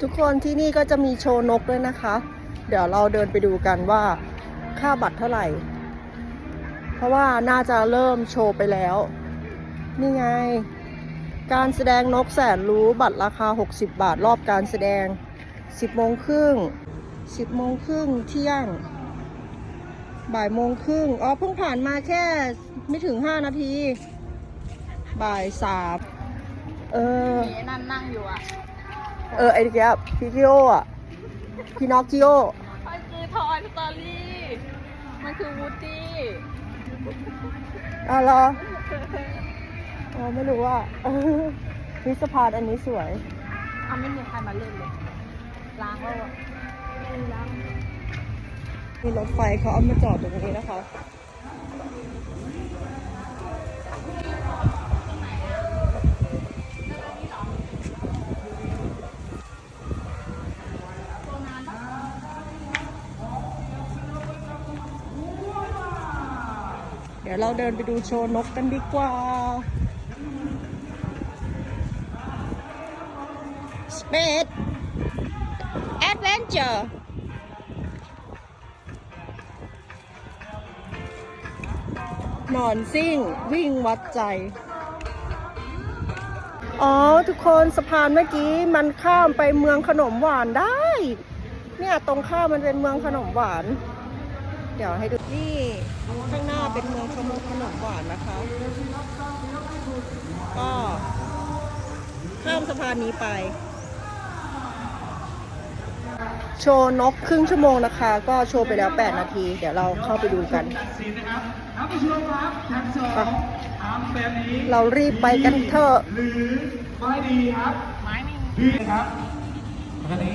ทุกคนที่นี่ก็จะมีโชว์นกด้วยนะคะ เดี๋ยวเราเดินไปดูกันว่าค่าบัตรเท่าไหร่ เพราะว่าน่าจะเริ่มโชว์ไปแล้ว นี่ไง การแสดงนกแสนรู้บัตรราคา 60 บาทรอบการแสดง 10โมงครึ่ง10โมงครึ่งเที่ยง บ่ายโมงครึ่งอ๋อเพิ่งผ่านมาแค่ไม่ถึง 5 นาที บ่ายสามเออมีนั่นนั่งอยู่อะ เออไอ้เกี้ยพี่กิโออะพี่น็อกกิโอมันคือทอยสตอรี่ มันคือวูดดี้อ๋อเหรออ๋อไม่รู้ว่าเออนี่สะพานอันนี้สวยอะไม่มีใครมาเล่นเลย ล้างแล้วอะล้างมีรถไฟเขาเอามาจอดตรงนี้นะคะ ดี๋ยวเราเดินไปดูโชว์นกกันดีกว่า Space Adventure หนอนซิ่งวิ่งวัดใจ อ๋อ ทุกคนสะพานเมื่อกี้มันข้ามไปเมืองขนมหวานได้ เนี่ยตรงข้ามมันเป็นเมืองขนมหวาน เดี๋ยวให้ดูนี่ข้างหน้าเป็นเมืองขนมขนมหวานนะคะ ก็ข้ามสะพานนี้ไป โชว์นกครึ่งชั่วโมงนะคะ ก็โชว์ไปแล้ว 8 นาที เดี๋ยวเราเข้าไปดูกันเรารีบไปกันเถอะหรือไม่ดีครับไม้ไม่ดีครับอันนี้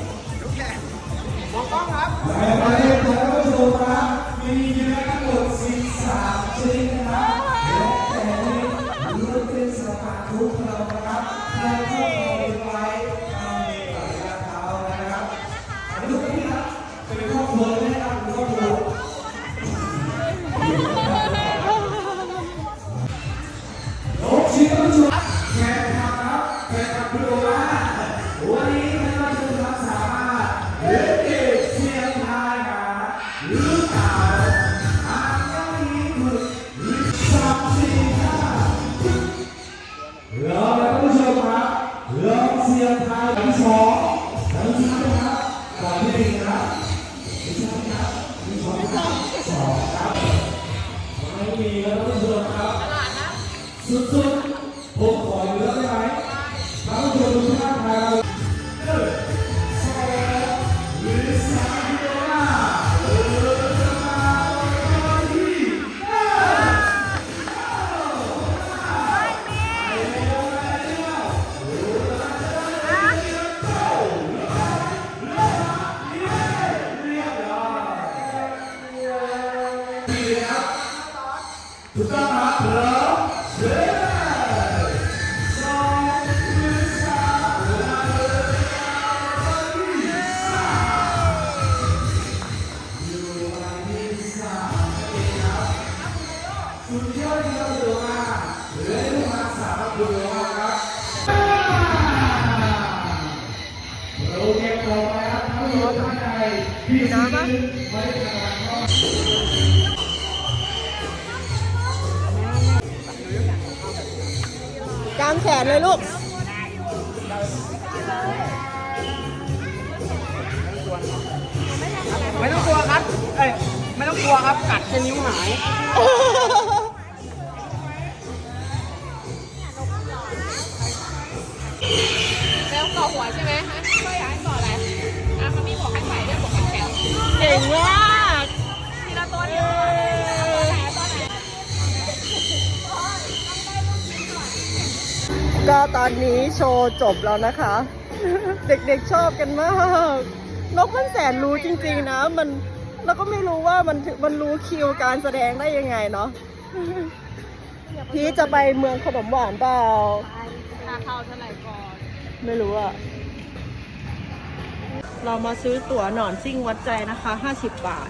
น้ำปะกางแขนเลยลูกไม่ต้องกลัวครับ เอ้ย ไม่ต้องกลัวครับ กัดแค่นิ้วหาย แล้วก่อหัวใช่ไหม เก่งมากทีละตัวเดียวตัวไหนตัวไหนก็ตอนนี้โชว์จบแล้วนะคะ เด็กๆชอบกันมาก นกมันแสนรู้จริงๆนะ มันเราก็ไม่รู้ว่ามันมันรู้คิวการแสดงได้ยังไงเนาะพี่จะไปเมืองขนมหวานเปล่า ค่าเข้าเท่าไหร่ก่อน ไม่รู้อะ เรามาซื้อตั๋วหนอนซิ่งวัดใจนะคะ 50 บาท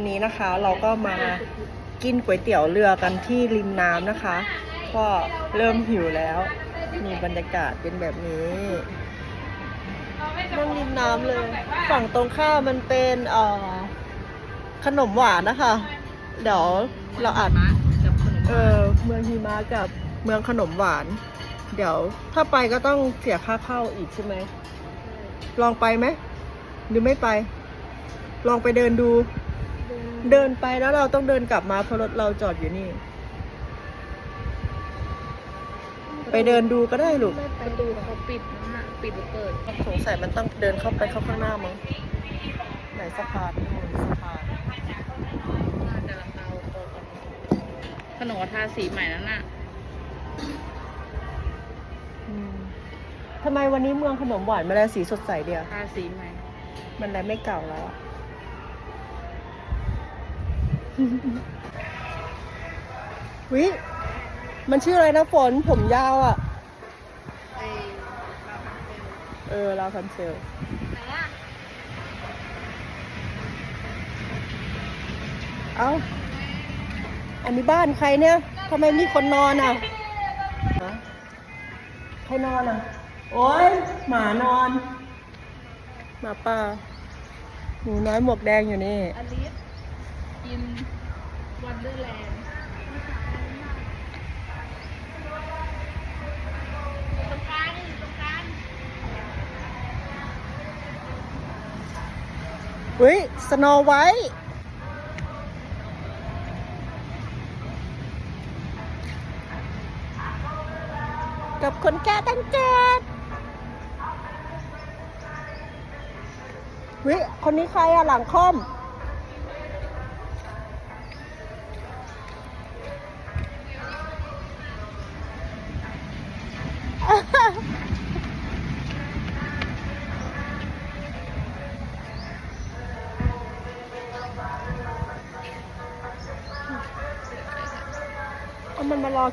ก็ตอนนี้นะคะ เราก็มากินก๋วยเตี๋ยวเรือกันที่ริมน้ำนะคะ ก็เริ่มหิวแล้ว มีบรรยากาศเป็นแบบนี้นั่งริมน้ำเลย ฝั่งตรงข้ามมันเป็นเอ่อขนมหวานนะคะ เดี๋ยวเราอัดเออเมืองหิมะกับเมืองขนมหวาน เดี๋ยวถ้าไปก็ต้องเสียค่าเข้าอีกใช่ไหมลองไปไหมหรือไม่ไป ลองไปเดินดู เดินไปแล้วเราต้องเดินกลับมาเพราะรถเราจอดอยู่นี่ ไปเดินดูก็ได้ลูกประตูเขาปิดนั่นน่ะปิดหรือเปิด สงสัยมันต้องเดินเข้าไปเข้าข้างหน้ามั้งไหนสะพานนู่นสะพานน่าจะราคาโตกว่านี้ขนมทาสีใหม่นั่นน่ะอืมทำไมวันนี้เมืองขนมหวานมาแล้วสีสดใสเดียวทาสีใหม่ มันแล้วไม่เก่าแล้วอะ วิมันชื่ออะไรนะฝนผมยาวอะ่ะ เออลาวคันเซลเอ้าอันนี้บ้านใครเนี่ยทำไมมีคนนอนอะฮะใครนอนอะ โอ้ยหมานอน หมาป่าหนูน้อยหมวกแดงอยู่นี่อลิ กินวันเดอร์แลนด์ตรงกลางตรงกลางเฮ้ยสโนไวท์กับคนแก่ตั้งเจ็ดวิคนนี้ใครอะหลังค่อม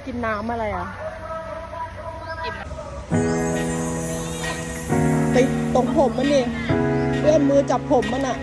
กินน้ำอะไรอะกินไปตรงผมมันนี่เอื้อมมือจับผมมันอะ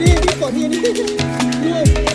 นี่พี่ฝนนี่นี่นี่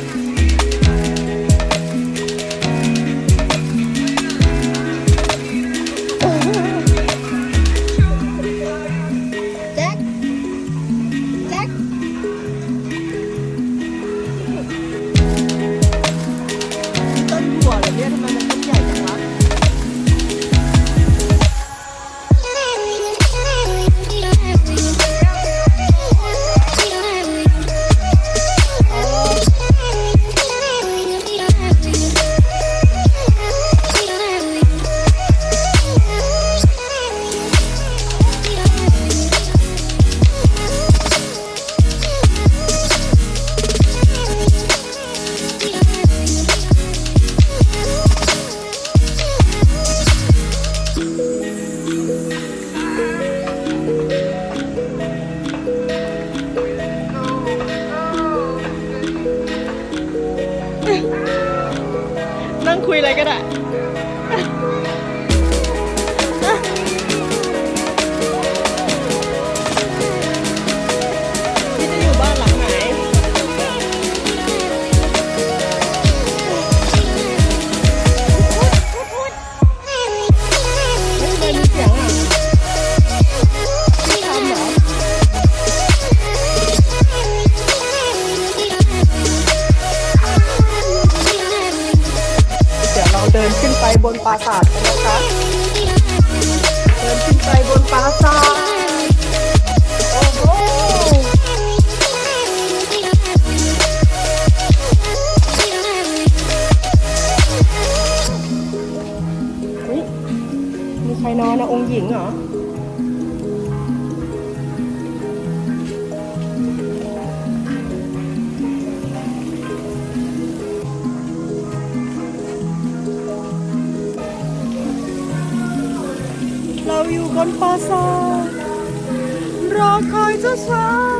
coisa só.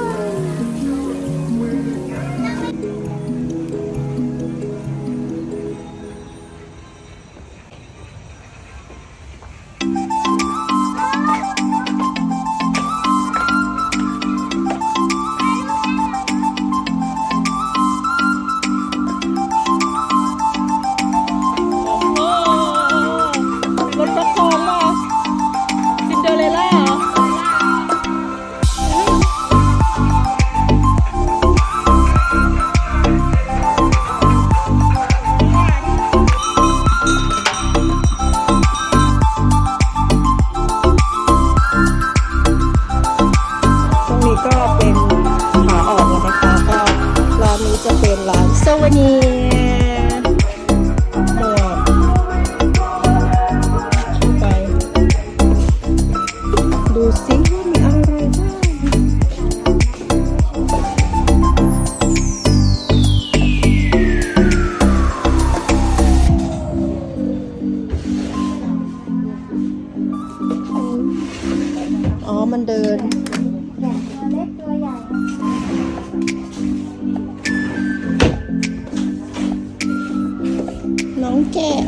แกะ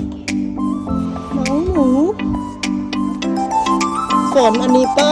หมาหนูสอนอันนี้ปะ